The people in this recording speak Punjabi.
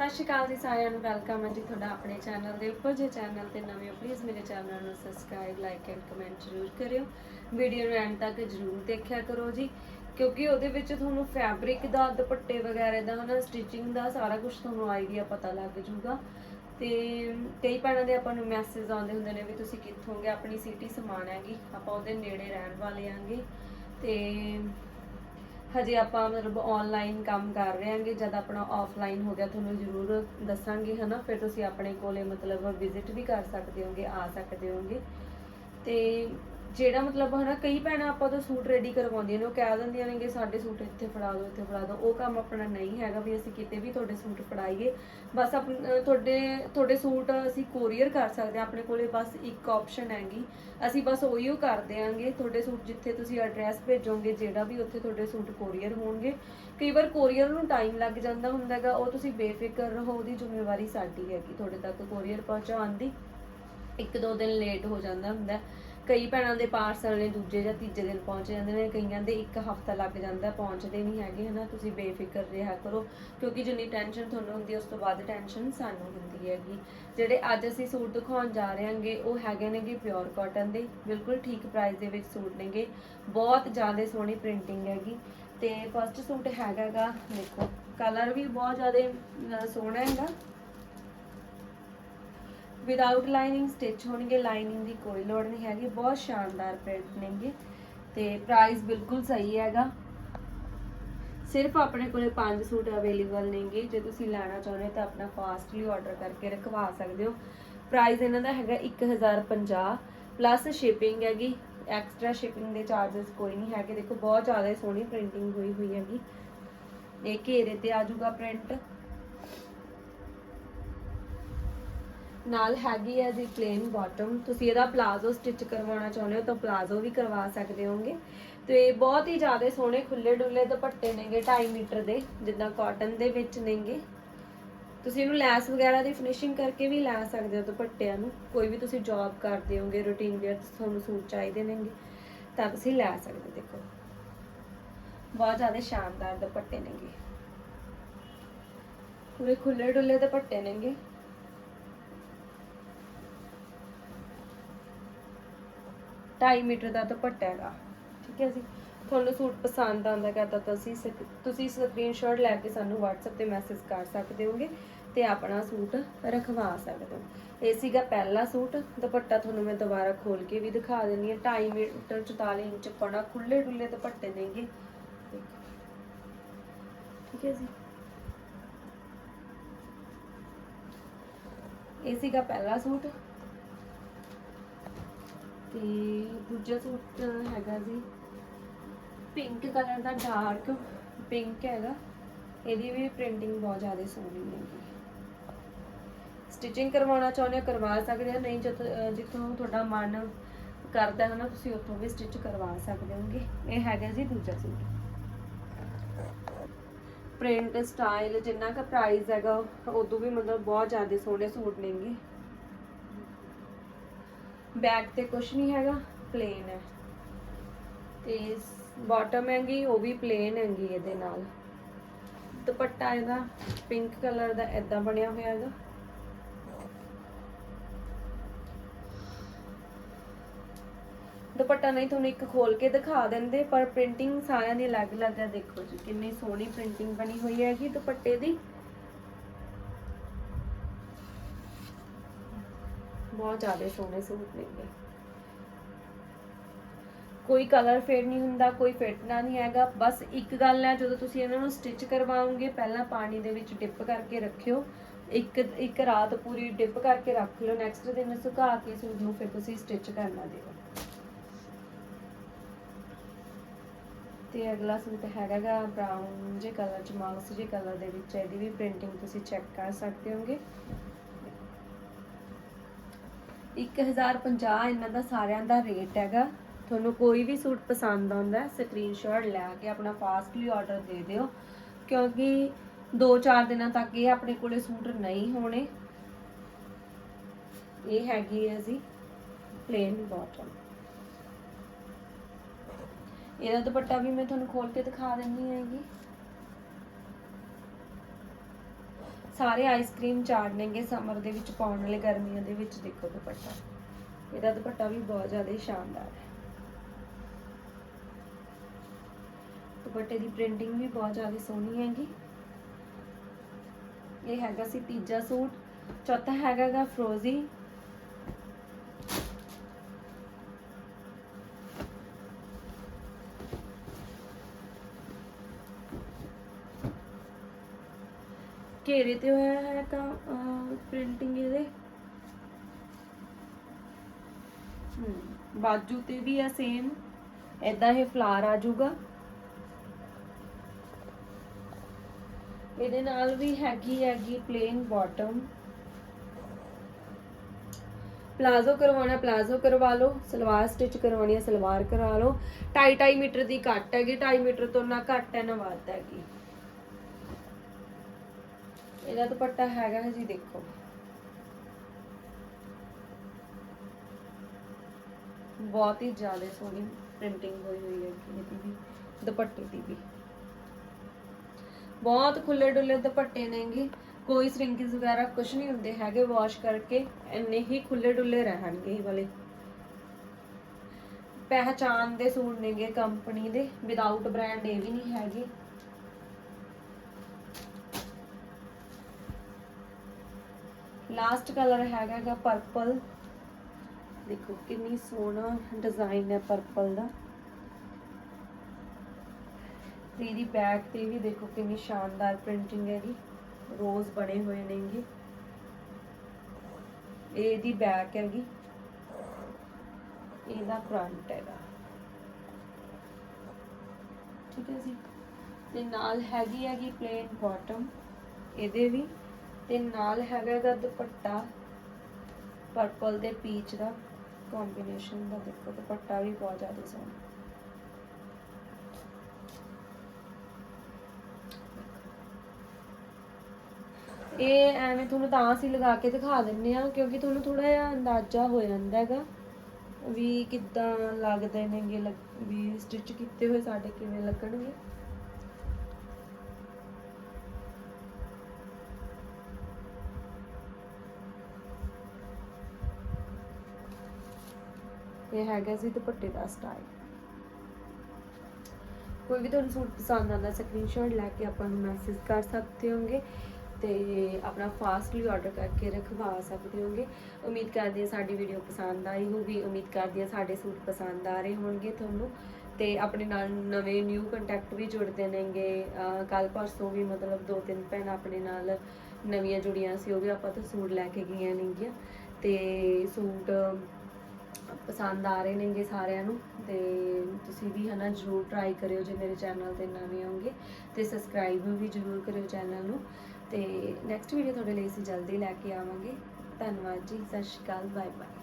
ਸਤਿ ਸ਼੍ਰੀ ਅਕਾਲ ਜੀ ਸਾਰਿਆਂ ਨੂੰ ਵੈਲਕਮ ਹੈ ਜੀ ਤੁਹਾਡਾ ਆਪਣੇ ਚੈਨਲ ਦੇ ਉੱਪਰ। ਜੇ ਚੈਨਲ ਤੇ ਨਵੇਂ ਹੋ ਪਲੀਜ਼ ਮੇਰੇ ਚੈਨਲ ਨੂੰ ਸਬਸਕ੍ਰਾਈਬ ਲਾਈਕ ਐਂਡ ਕਮੈਂਟ ਜ਼ਰੂਰ ਕਰਿਓ। ਵੀਡੀਓ ਨੂੰ ਐਂਡ ਤੱਕ ਜ਼ਰੂਰ ਦੇਖਿਆ ਕਰੋ ਜੀ, ਕਿਉਂਕਿ ਉਹਦੇ ਵਿੱਚ ਤੁਹਾਨੂੰ ਫੈਬਰਿਕ ਦਾ, ਦੁਪੱਟੇ ਵਗੈਰਾ ਦਾ, ਹਨਾ ਸਟਿਚਿੰਗ ਦਾ, ਸਾਰਾ ਕੁਝ ਤੁਹਾਨੂੰ ਆਈਡੀਆ ਪਤਾ ਲੱਗ ਜਾਊਗਾ। ਤੇ ਕਈ ਭੈਣਾਂ ਦੇ ਆਪਾਂ ਨੂੰ ਮੈਸੇਜ ਆਉਂਦੇ ਹੁੰਦੇ ਨੇ ਵੀ ਤੁਸੀਂ ਕਿੱਥੋਂਗੇ ਆਪਣੀ ਸਿਟੀ ਸਮਾਨ ਹੈਗੀ, ਆਪਾਂ ਉਹਦੇ ਨੇੜੇ ਰਹਿਣ ਵਾਲੇ ਆਂਗੇ। ਤੇ ਹਜੇ ਆਪਾਂ ਮਤਲਬ ਆਨਲਾਈਨ ਕੰਮ ਕਰ ਰਹੇ ਹਾਂਗੇ, ਜਦ ਆਪਣਾ ਆਫਲਾਈਨ ਹੋ ਗਿਆ, ਤੁਹਾਨੂੰ ਜ਼ਰੂਰ ਦੱਸਾਂਗੇ, ਹਨਾ? ਫਿਰ ਤੁਸੀਂ ਆਪਣੇ ਕੋਲੇ ਮਤਲਬ ਵਿਜ਼ਿਟ ਵੀ ਕਰ ਸਕਦੇ ਹੋਗੇ, ਆ ਸਕਦੇ ਹੋਗੇ। ਤੇ ਜਿਹੜਾ ਮਤਲਬ ਹਨਾ, ਕਈ ਭੈਣਾਂ ਆਪਾਂ ਤੋਂ ਸੂਟ ਰੈਡੀ ਕਰਵਾਉਂਦੀਆਂ ਨੇ, ਉਹ ਕਹਿ ਦਿੰਦੀਆਂ ਨੇ ਕਿ ਸਾਡੇ ਸੂਟ ਇੱਥੇ ਫੜਾ ਦਿਓ, ਇੱਥੇ ਫੜਾ ਦਿਓ। ਉਹ ਕੰਮ ਆਪਣਾ ਨਹੀਂ ਹੈਗਾ ਵੀ ਅਸੀਂ ਕਿਤੇ ਵੀ ਤੁਹਾਡੇ ਸੂਟ ਫੜਾਈਏ। ਬਸ ਆਪ ਤੁਹਾਡੇ ਤੁਹਾਡੇ ਸੂਟ ਅਸੀਂ ਕੋਰੀਅਰ ਕਰ ਸਕਦੇ ਹਾਂ, ਆਪਣੇ ਕੋਲੇ ਬਸ ਇੱਕ ਆਪਸ਼ਨ ਹੈਗੀ। ਅਸੀਂ ਬਸ ਉਹੀਓ ਕਰ ਦਿਆਂਗੇ, ਤੁਹਾਡੇ ਸੂਟ ਜਿੱਥੇ ਤੁਸੀਂ ਐਡਰੈਸ ਭੇਜੋਗੇ, ਜਿਹੜਾ ਵੀ ਉੱਥੇ ਤੁਹਾਡੇ ਸੂਟ ਕੋਰੀਅਰ ਹੋਣਗੇ। ਕਈ ਵਾਰ ਕੋਰੀਅਰ ਨੂੰ ਟਾਈਮ ਲੱਗ ਜਾਂਦਾ ਹੁੰਦਾ ਹੈਗਾ, ਉਹ ਤੁਸੀਂ ਬੇਫਿਕਰ ਰਹੋ, ਉਹਦੀ ਜ਼ਿੰਮੇਵਾਰੀ ਸਾਡੀ ਹੈਗੀ, ਤੁਹਾਡੇ ਤੱਕ ਕੋਰੀਅਰ ਪਹੁੰਚਾਉਣ ਦੀ। ਇੱਕ ਦੋ ਦਿਨ ਲੇਟ ਹੋ ਜਾਂਦਾ ਹੁੰਦਾ। ਕਈ ਭੈਣਾਂ ਦੇ ਪਾਰਸਲ ਨੇ ਦੂਜੇ ਜਾਂ ਤੀਜੇ ਦਿਨ ਪਹੁੰਚ ਜਾਂਦੇ ਨੇ, ਕਈਆਂ ਦੇ ਇੱਕ ਹਫਤਾ ਲੱਗ ਜਾਂਦਾ, ਪਹੁੰਚਦੇ ਨਹੀਂ ਹੈਗੇ, ਹਨਾ? ਤੁਸੀਂ ਬੇਫਿਕਰ ਰਿਹਾ ਕਰੋ, ਕਿਉਂਕਿ ਜਿੰਨੀ ਟੈਨਸ਼ਨ ਤੁਹਾਨੂੰ ਹੁੰਦੀ ਉਸ ਤੋਂ ਵੱਧ ਟੈਨਸ਼ਨ ਸਾਨੂੰ ਹੁੰਦੀ ਹੈਗੀ। ਜਿਹੜੇ ਅੱਜ ਅਸੀਂ ਸੂਟ ਦਿਖਾਉਣ ਜਾ ਰਹੇ ਹਾਂਗੇ ਉਹ ਹੈਗੇ ਨੇਗੇ ਪਿਓਰ ਕਾਟਨ ਦੇ। ਬਿਲਕੁਲ ਠੀਕ ਪ੍ਰਾਈਸ ਦੇ ਵਿੱਚ ਸੂਟ ਨੇਗੇ। ਬਹੁਤ ਜ਼ਿਆਦਾ ਸੋਹਣੀ ਪ੍ਰਿੰਟਿੰਗ ਹੈਗੀ। ਤੇ ਫਸਟ ਸੂਟ ਹੈਗਾਗਾ ਦੇਖੋ ਕਲਰ ਵੀ ਬਹੁਤ ਜ਼ਿਆਦਾ ਸੋਹਣਾ ਹੈਗਾ। ਵਿਦਆਊਟ ਲਾਈਨਿੰਗ ਸਟਿਚ ਹੋਣਗੇ ਲਾਈਨਿੰਗ ਦੀ ਕੋਈ ਲੋੜ ਨਹੀਂ ਹੈਗੀ, ਬਹੁਤ ਸ਼ਾਨਦਾਰ ਪ੍ਰਿੰਟ ਨੇਗੇ ਤੇ ਪ੍ਰਾਈਸ ਬਿਲਕੁਲ ਸਹੀ ਹੈਗਾ। ਸਿਰਫ ਆਪਣੇ ਕੋਲੇ ਪੰਜ ਸੂਟ ਅਵੇਲੇਬਲ ਨੇਗੇ, ਜੇ ਤੁਸੀਂ ਲੈਣਾ ਚਾਹੁੰਦੇ ਹੋ ਤਾਂ ਆਪਣਾ ਫਾਸਟਲੀ ਆਰਡਰ ਕਰਕੇ ਰਖਵਾ ਸਕਦੇ ਹੋ। ਪ੍ਰਾਈਸ ਇਹਨਾਂ ਦਾ ਹੈਗਾ 1050 ਪਲੱਸ ਸ਼ਿਪਿੰਗ ਹੈਗੀ ਐਕਸਟਰਾ ਸ਼ਿਪਿੰਗ ਦੇ ਚਾਰजेस ਕੋਈ ਨਹੀਂ ਹੈਗੇ। ਦੇਖੋ, ਬਹੁਤ ਜ਼ਿਆਦਾ ਸੋਹਣੀ ਪ੍ਰਿੰਟਿੰਗ ਹੋਈ ਹੋਈ ਹੈਗੀ। ਇਹ ਘੇਰੇ ਤੇ ਆ ਜਾਊਗਾ ਪ੍ਰਿੰਟ ਨਾਲ ਹੈਗੀ ਹੈ ਜੀ ਪਲੇਨ ਬਾਟਮ ਤੁਸੀਂ ਇਹਦਾ ਪਲਾਜ਼ੋ ਸਟਿਚ ਕਰਵਾਉਣਾ ਚਾਹੁੰਦੇ ਹੋ ਤਾਂ ਪਲਾਜ਼ੋ ਵੀ ਕਰਵਾ ਸਕਦੇ ਹੋਗੇ। ਤੇ ਬਹੁਤ ਹੀ ਜ਼ਿਆਦਾ ਸੋਹਣੇ ਖੁੱਲੇ ਡੁੱਲੇ ਦੁਪੱਟੇ ਨੇਗੇ 2.5 ਮੀਟਰ ਦੇ ਜਿੱਦਾਂ ਕਾਟਨ ਦੇ ਵਿੱਚ ਨੇਗੇ। ਤੁਸੀਂ ਇਹਨੂੰ ਲੈਸ ਵਗੈਰਾ ਦੀ ਫਿਨਿਸ਼ਿੰਗ ਕਰਕੇ ਵੀ ਲੈ ਸਕਦੇ ਹੋ ਦੁਪੱਟਿਆਂ ਨੂੰ। ਕੋਈ ਵੀ ਤੁਸੀਂ ਜੌਬ ਕਰਦੇ ਹੋਗੇ ਰੂਟੀਨ ਵੇਅਰ ਤੁਹਾਨੂੰ ਸੂਟ ਚਾਹੀਦੇ ਨੇਗੇ ਤਾਂ ਤੁਸੀਂ ਲੈ ਸਕਦੇ ਹੋ, ਦੇਖੋ। ਬਹੁਤ ਜ਼ਿਆਦਾ ਸ਼ਾਨਦਾਰ ਦੁਪੱਟੇ ਨੇਗੇ। ਪੂਰੇ ਖੁੱਲੇ ਡੁੱਲੇ ਦੁਪੱਟੇ ਨੇਗੇ। ਢਾਈ ਮੀਟਰ ਦਾ ਦੁਪੱਟਾ ਹੈਗਾ। ਠੀਕ ਹੈ ਜੀ। ਤੁਹਾਨੂੰ ਸੂਟ ਪਸੰਦ ਆਉਂਦਾ ਹੈ ਤੁਸੀਂ ਤੁਸੀਂ ਸਕਰੀਨਸ਼ਾਟ ਲੈ ਕੇ ਸਾਨੂੰ WhatsApp ਤੇ ਮੈਸੇਜ ਕਰ ਸਕਦੇ ਹੋਗੇ ਤੇ ਆਪਣਾ ਸੂਟ ਰਖਵਾ ਸਕਦੇ ਹੋ। ਇਹ ਸੀਗਾ ਪਹਿਲਾ ਸੂਟ। ਦੁਪੱਟਾ ਤੁਹਾਨੂੰ ਮੈਂ ਦੁਬਾਰਾ ਖੋਲ ਕੇ ਵੀ ਦਿਖਾ ਦਿੰਦੀ ਹਾਂ। 2.5 ਮੀਟਰ 44 ਇੰਚ ਪਣਾ ਖੁੱਲੇ ਡੁੱਲੇ ਦੁਪੱਟੇ ਨੇਗੇ। ਦੇਖੋ। ਠੀਕ ਹੈ ਜੀ। ਇਹ ਸੀਗਾ ਪਹਿਲਾ ਸੂਟ। ਤੇ ਦੂਜਾ ਸੂਟ ਹੈਗਾ ਜੀ ਪਿੰਕ ਕਲਰ ਦਾ ਡਾਰਕ ਪਿੰਕ ਹੈਗਾ। ਇਹਦੀ ਵੀ ਪ੍ਰਿੰਟਿੰਗ ਬਹੁਤ ਜ਼ਿਆਦਾ ਸੋਹਣੀ ਹੈਗੀ ਸਟਿਚਿੰਗ ਕਰਵਾਉਣਾ ਚਾਹੁੰਦੇ ਹੋ ਕਰਵਾ ਸਕਦੇ ਹੋ, ਨਹੀਂ ਜਿੱਥੋਂ ਜਿੱਥੋਂ ਤੁਹਾਡਾ ਮਨ ਕਰਦਾ ਹੈ ਨਾ, ਤੁਸੀਂ ਉੱਥੋਂ ਵੀ ਸਟਿਚ ਕਰਵਾ ਸਕਦੇ ਹੋਗੇ। ਇਹ ਹੈਗਾ ਜੀ ਦੂਜਾ ਸੂਟ। ਪ੍ਰਿੰਟ ਸਟਾਈਲ ਜਿੰਨਾ ਕੁ ਪ੍ਰਾਈਸ ਹੈਗਾ, ਉਦੋਂ ਵੀ ਮਤਲਬ ਬਹੁਤ ਜ਼ਿਆਦਾ ਸੋਹਣੇ ਸੂਟ ਨੇਗੇ। ਬੈਕ ਤੇ ਕੁਝ ਨਹੀਂ ਹੈਗਾ ਪਲੇਨ ਹੈ। ਤੇ ਬਾਟਮ ਹੈਗੀ, ਉਹ ਵੀ ਪਲੇਨ ਹੈਗੀ ਇਹਦੇ ਨਾਲ। ਦੁਪੱਟਾ ਇਹਦਾ ਪਿੰਕ ਕਲਰ ਦਾ ਐਦਾਂ ਬਣਿਆ ਹੋਇਆ ਹੈਗਾ। ਦੁਪੱਟਾ ਨਹੀਂ, ਤੁਹਾਨੂੰ ਇੱਕ ਖੋਲ ਕੇ ਦਿਖਾ ਦਿੰਦੇ, ਪਰ ਪ੍ਰਿੰਟਿੰਗ ਸਾਰਿਆਂ ਦੀ ਅਲੱਗ-ਅਲੱਗ ਹੈ। ਦੇਖੋ ਜੀ, ਕਿੰਨੀ ਸੋਹਣੀ ਪ੍ਰਿੰਟਿੰਗ ਬਣੀ ਹੋਈ ਹੈਗੀ ਦੁਪੱਟੇ ਦੀ। ਬਹੁਤ ਜ਼ਿਆਦਾ ਸੋਹਣੇ ਸੂਟ ਨੇਗੇ। ਕੋਈ ਕਲਰ ਫੇਡ ਨਹੀਂ ਹੁੰਦਾ, ਕੋਈ ਫਿੱਟਣਾ ਨਹੀਂ ਹੈਗਾ। ਬਸ ਇੱਕ ਗੱਲ ਹੈ, ਜਦੋਂ ਤੁਸੀਂ ਇਹਨਾਂ ਨੂੰ ਸਟਿਚ ਕਰਵਾਓਗੇ, ਪਹਿਲਾਂ ਪਾਣੀ ਦੇ ਵਿੱਚ ਡਿਪ ਕਰਕੇ ਰੱਖਿਓ। ਇੱਕ ਇੱਕ ਰਾਤ ਪੂਰੀ ਡਿਪ ਕਰਕੇ ਰੱਖ ਲਿਓ। ਨੈਕਸਟ ਦਿਨ ਸੁਕਾ ਕੇ ਸੂਟ ਨੂੰ ਫਿਰ ਤੁਸੀਂ ਸਟਿਚ ਕਰਨਾ ਦਿਓ ਤੇ ਅਗਲਾ ਸੂਟ ਹੈਗਾਗਾ ਬ੍ਰਾਊਨ ਜੇ ਕਲਰ ਚ, ਮਾਊਸ ਜੇ ਕਲਰ ਦੇ ਵਿੱਚ। ਇਹਦੀ ਵੀ ਪ੍ਰਿੰਟਿੰਗ ਤੁਸੀਂ ਚੈੱਕ ਕਰ ਸਕਦੇ ਹੋਗੇ। 1050 ਇਹਨਾਂ ਦਾ ਸਾਰਿਆਂ ਦਾ ਰੇਟ ਹੈਗਾ। ਤੁਹਾਨੂੰ ਕੋਈ ਵੀ ਸੂਟ ਪਸੰਦ ਆਉਂਦਾ ਸਕਰੀਨਸ਼ਾਟ ਲੈ ਕੇ ਆਪਣਾ ਫਾਸਟਲੀ ਆਰਡਰ ਦੇ ਦਿਓ। ਕਿਉਂਕਿ 2-4 ਦਿਨਾਂ ਤੱਕ ਇਹ ਆਪਣੇ ਕੋਲੇ ਸੂਟ ਨਹੀਂ ਹੋਣੇ। ਇਹ ਹੈਗੀ ਹੈ ਜੀ ਪਲੇਨ ਬਾਟਮ ਇਹਦਾ ਦੁਪੱਟਾ ਵੀ ਮੈਂ ਤੁਹਾਨੂੰ ਖੋਲ ਕੇ ਦਿਖਾ ਦਿੰਦੀ ਹੈਗੀ। ਸਾਰੇ ਆਈਸਕ੍ਰੀਮ ਚਾੜਨੇਗੇ ਸਮਰ ਦੇ ਵਿੱਚ ਪਾਉਣ ਵਾਲੇ ਗਰਮੀਆਂ ਦੇ ਵਿੱਚ, ਦੇਖੋ ਦੁਪੱਟਾ। ਇਹਦਾ ਦੁਪੱਟਾ ਵੀ ਬਹੁਤ ਜ਼ਿਆਦਾ ਸ਼ਾਨਦਾਰ ਹੈ। ਦੁਪੱਟੇ ਦੀ ਪ੍ਰਿੰਟਿੰਗ ਵੀ ਬਹੁਤ ਜ਼ਿਆਦਾ ਸੋਹਣੀ ਹੈਗੀ। ਇਹ ਹੈਗਾ ਸੀ ਤੀਜਾ ਸੂਟ, ਚੌਥਾ ਹੈਗਾ ਫਰੋਜ਼ੀ ਘੇਰੇ ਤੇ ਹੋਇਆ ਹੈ ਤਾਂ ਪ੍ਰਿੰਟਿੰਗ ਇਹਦੇ। ਬਾਜੂ ਤੇ ਵੀ ਆ ਸੇਮ ਐਦਾਂ ਇਹ ਫਲਾਰ ਆ ਜਾਊਗਾ। ਇਹਦੇ ਨਾਲ ਵੀ ਹੈਗੀ ਹੈਗੀ ਪਲੇਨ ਬਾਟਮ ਪਲਾਜ਼ੋ ਕਰਵਾਉਣਾ ਪਲਾਜ਼ੋ ਕਰਵਾ ਲਓ, ਸਲਵਾਰ ਸਟਿਚ ਕਰਵਾਉਣੀ ਹੈ ਸਲਵਾਰ ਕਰਾ ਲਓ। 2.5 ਮੀਟਰ ਦੀ ਕੱਟ ਹੈਗੀ 2.5 ਮੀਟਰ ਤੋਂ ਨਾ ਘੱਟ ਹੈ, ਨਾ ਵੱਧ ਹੈਗੀ। ਇਹਦਾ ਦੁਪੱਟਾ ਹੈਗਾ ਜੀ ਦੇਖੋ। ਬਹੁਤ ਹੀ ਜ਼ਿਆਦਾ ਸੋਹਣੀ ਪ੍ਰਿੰਟਿੰਗ ਹੋਈ ਹੋਈ ਹੈ ਇਹਦੀ ਵੀ, ਦੁਪੱਟੇ ਦੀ ਵੀ। ਬਹੁਤ ਖੁੱਲੇ ਡੁੱਲੇ ਦੁਪੱਟੇ ਨੇਗੇ ਕੋਈ ਸ੍ਰਿੰਕਿਸ ਵਗੈਰਾ ਕੁਝ ਨਹੀਂ ਹੁੰਦੇ ਹੈਗੇ ਵਾਸ਼ ਕਰਕੇ, ਇੰਨੇ ਹੀ ਖੁੱਲੇ ਡੁੱਲੇ ਰਹਿਣਗੇ ਇਹ ਵਾਲੇ। ਪਹਿਚਾਨ ਦੇ ਸੂਟ ਨੇਗੇ ਕੰਪਨੀ ਦੇ ਵਿਦਆਊਟ ਬ੍ਰਾਂਡ ਇਹ ਵੀ ਨਹੀਂ ਹੈਗੇ। ਲਾਸਟ ਕਲਰ ਹੈਗਾ ਗਾ ਪਰਪਲ ਦੇਖੋ ਕਿੰਨੀ ਸੋਹਣਾ ਡਿਜ਼ਾਈਨ ਹੈ ਪਰਪਲ ਦਾ। ਤੇ ਇਹਦੀ ਬੈਕ ਤੇ ਵੀ ਦੇਖੋ ਕਿੰਨੀ ਸ਼ਾਨਦਾਰ ਪ੍ਰਿੰਟਿੰਗ ਹੈਗੀ ਰੋਜ਼ ਬਣੇ ਹੋਏ ਨੇਗੇ ਇਹ ਇਹਦੀ ਬੈਕ ਹੈਗੀ ਇਹਦਾ ਫਰੰਟ ਹੈਗਾ। ਠੀਕ ਹੈ ਜੀ। ਤੇ ਨਾਲ ਹੈਗੀ ਹੈਗੀ ਪਲੇਨ ਬਾਟਮ ਇਹਦੇ ਵੀ ਤੇ ਨਾਲ ਹੈਗਾ ਇਹਦਾ ਦੁਪੱਟਾ ਪਰਪਲ ਤੇ ਪੀਚ ਦਾ ਕੰਬੀਨੇਸ਼ਨ ਦਾ ਦੇਖੋ, ਦੁਪੱਟਾ ਵੀ ਬਹੁਤ ਜ਼ਿਆਦਾ ਸੋਹਣਾ। ਇਹ ਐਵੇਂ ਤੁਹਾਨੂੰ ਤਾਂ ਅਸੀਂ ਲਗਾ ਕੇ ਦਿਖਾ ਦਿੰਨੇ ਆ, ਕਿਉਂਕਿ ਤੁਹਾਨੂੰ ਥੋੜਾ ਜਿਹਾ ਅੰਦਾਜ਼ਾ ਹੋ ਜਾਂਦਾ ਹੈਗਾ ਵੀ ਕਿੱਦਾਂ ਲੱਗਦੇ ਨੇਗੇ, ਲੱਗ- ਵੀ ਸਟਿਚ ਕੀਤੇ ਹੋਏ ਸਾਡੇ ਕਿਵੇਂ ਲੱਗਣਗੇ। ਇਹ ਹੈਗਾ ਜੀ ਦੁਪੱਟੇ ਦਾ ਸਟਾਈਲ ਕੋਈ ਵੀ ਤੁਹਾਨੂੰ ਸੂਟ ਪਸੰਦ ਆਉਂਦਾ ਸਕਰੀਨਸ਼ਾਟ ਲੈ ਕੇ ਆਪਾਂ ਨੂੰ ਮੈਸੇਜ ਕਰ ਸਕਦੇ ਹੋਗੇ ਤੇ ਆਪਣਾ ਫਾਸਟਲੀ ਆਰਡਰ ਕਰਕੇ ਰਖਵਾ ਸਕਦੇ ਹੋਗੇ ਉਮੀਦ ਕਰਦੀ ਹਾਂ ਸਾਡੀ ਵੀਡੀਓ ਪਸੰਦ ਆਈ ਹੋਊਗੀ, ਉਮੀਦ ਕਰਦੀ ਹਾਂ ਸਾਡੇ ਸੂਟ ਪਸੰਦ ਆ ਰਹੇ ਹੋਣਗੇ ਤੁਹਾਨੂੰ। ਤੇ ਆਪਣੇ ਨਾਲ ਨਵੇਂ ਨਿਊ ਕੰਟੈਕਟ ਵੀ ਜੁੜਦੇ ਨੇਗੇ। ਕੱਲ ਪਰਸੋਂ ਵੀ ਮਤਲਬ ਦੋ ਤਿੰਨ ਭੈਣਾਂ ਆਪਣੇ ਨਾਲ ਨਵੀਆਂ ਜੁੜੀਆਂ ਸੀ, ਉਹ ਵੀ ਆਪਾਂ ਤੋਂ ਸੂਟ ਲੈ ਕੇ ਗਈਆਂ ਨੇਗੀਆਂ। ਤੇ ਸੂਟ ਪਸੰਦ ਆ ਰਹੇ ਨੇਗੇ ਸਾਰਿਆਂ ਨੂੰ ਤੇ ਤੁਸੀਂ ਵੀ ਹਨਾ ਜਰੂਰ ਟਰਾਈ ਕਰਿਓ ਜੇ ਮੇਰੇ ਚੈਨਲ ਤੇ ਨਵੇਂ ਹੋਗੇ ਤੇ ਸਬਸਕ੍ਰਾਈਬ ਵੀ ਜਰੂਰ ਕਰਿਓ ਚੈਨਲ ਨੂੰ ਤੇ ਨੈਕਸਟ ਵੀਡੀਓ ਤੁਹਾਡੇ ਲਈ ਅਸੀਂ ਜਲਦੀ ਲੈ ਕੇ ਆਵਾਂਗੇ ਧੰਨਵਾਦ ਜੀ, ਸਤਿ ਸ਼੍ਰੀ ਅਕਾਲ ਬਾਏ ਬਾਏ